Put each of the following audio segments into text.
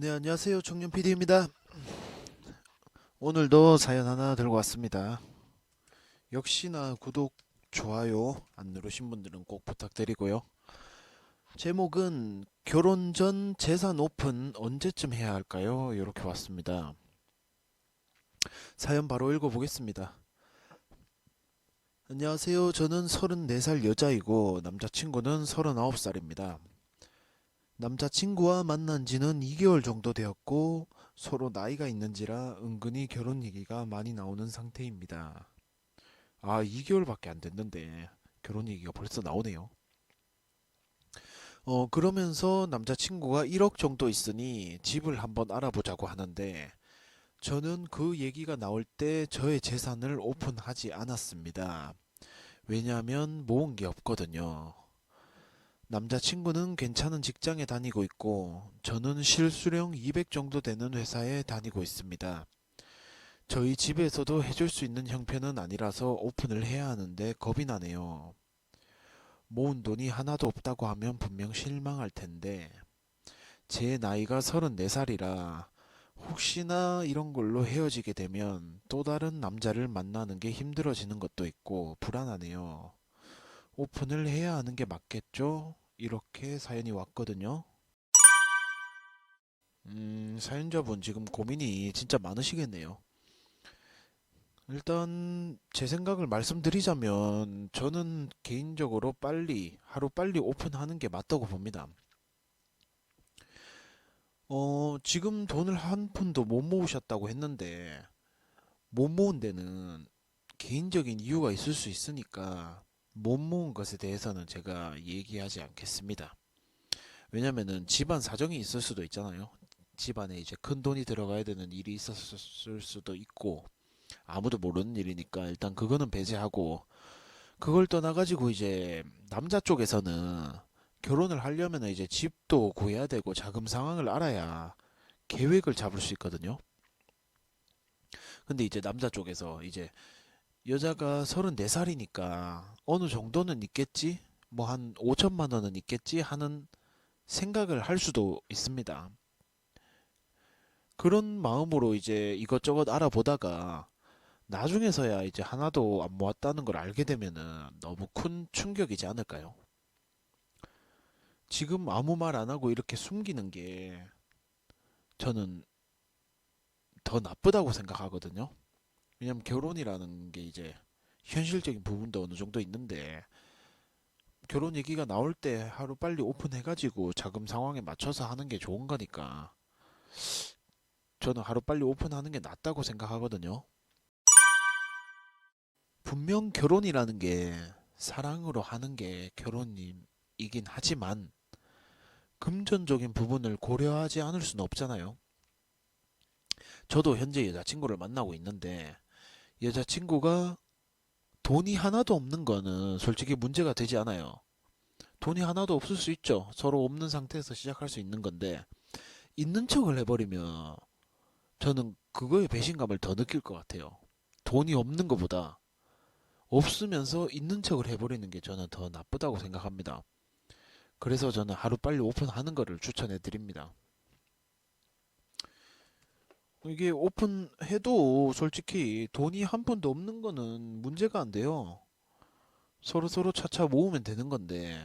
네, 안녕하세요. 청년 PD입니다. 오늘도 사연 하나 들고 왔습니다. 역시나 구독, 좋아요 안 누르신 분들은 꼭 부탁드리고요. 제목은 결혼 전 재산 오픈 언제쯤 해야 할까요? 이렇게 왔습니다. 사연 바로 읽어보겠습니다. 안녕하세요. 저는 34살 여자이고 남자친구는 39살입니다. 남자친구와 만난 지는 2개월 정도 되었고 서로 나이가 있는지라 은근히 결혼 얘기가 많이 나오는 상태입니다. 아, 2개월밖에 안 됐는데 결혼 얘기가 벌써 나오네요. 어, 그러면서 남자친구가 1억 정도 있으니 집을 한번 알아보자고 하는데 저는 그 얘기가 나올 때 저의 재산을 오픈하지 않았습니다. 왜냐하면 모은 게 없거든요. 남자친구는 괜찮은 직장에 다니고 있고, 저는 실수령 200 정도 되는 회사에 다니고 있습니다. 저희 집에서도 해줄 수 있는 형편은 아니라서 오픈을 해야 하는데 겁이 나네요. 모은 돈이 하나도 없다고 하면 분명 실망할 텐데, 제 나이가 34살이라 혹시나 이런 걸로 헤어지게 되면 또 다른 남자를 만나는 게 힘들어지는 것도 있고 불안하네요. 오픈을 해야 하는 게 맞겠죠? 이렇게 사연이 왔거든요. 음, 사연자분 지금 고민이 진짜 많으시겠네요. 일단 제 생각을 말씀드리자면 저는 개인적으로 빨리 하루 빨리 오픈하는 게 맞다고 봅니다. 어, 지금 돈을 한 푼도 못 모으셨다고 했는데 못 모은 데는 개인적인 이유가 있을 수 있으니까 못 모은 것에 대해서는 제가 얘기하지 않겠습니다. 왜냐면은 집안 사정이 있을 수도 있잖아요. 집안에 이제 큰 돈이 들어가야 되는 일이 있었을 수도 있고 아무도 모르는 일이니까 일단 그거는 배제하고 그걸 떠나가지고 이제 남자 쪽에서는 결혼을 하려면 이제 집도 구해야 되고 자금 상황을 알아야 계획을 잡을 수 있거든요. 근데 이제 남자 쪽에서 이제 여자가 34살이니까 어느 정도는 있겠지? 뭐 한 5천만 원은 있겠지? 하는 생각을 할 수도 있습니다. 그런 마음으로 이제 이것저것 알아보다가 나중에서야 이제 하나도 안 모았다는 걸 알게 되면은 너무 큰 충격이지 않을까요? 지금 아무 말 안 하고 이렇게 숨기는 게 저는 더 나쁘다고 생각하거든요. 왜냐면 결혼이라는 게 이제 현실적인 부분도 어느 정도 있는데 결혼 얘기가 나올 때 하루 빨리 오픈해가지고 자금 상황에 맞춰서 하는 게 좋은 거니까 저는 하루 빨리 오픈하는 게 낫다고 생각하거든요. 분명 결혼이라는 게 사랑으로 하는 게 결혼이긴 하지만 금전적인 부분을 고려하지 않을 수는 없잖아요. 저도 현재 여자친구를 만나고 있는데 여자친구가 돈이 하나도 없는 거는 솔직히 문제가 되지 않아요. 돈이 하나도 없을 수 있죠. 서로 없는 상태에서 시작할 수 있는 건데 있는 척을 해버리면 저는 그거에 배신감을 더 느낄 것 같아요. 돈이 없는 것보다 없으면서 있는 척을 해버리는 게 저는 더 나쁘다고 생각합니다. 그래서 저는 하루 빨리 오픈하는 거를 추천해 드립니다. 이게 오픈해도 솔직히 돈이 한 푼도 없는 거는 문제가 안 돼요. 서로 서로 차차 모으면 되는 건데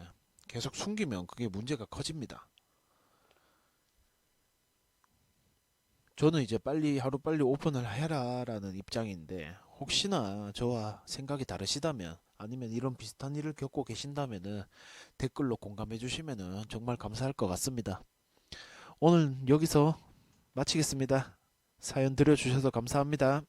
계속 숨기면 그게 문제가 커집니다. 저는 이제 빨리 하루 빨리 오픈을 해라라는 입장인데 혹시나 저와 생각이 다르시다면 아니면 이런 비슷한 일을 겪고 계신다면은 댓글로 공감해 주시면은 정말 감사할 것 같습니다. 오늘 여기서 마치겠습니다. 사연 들려주셔서 감사합니다.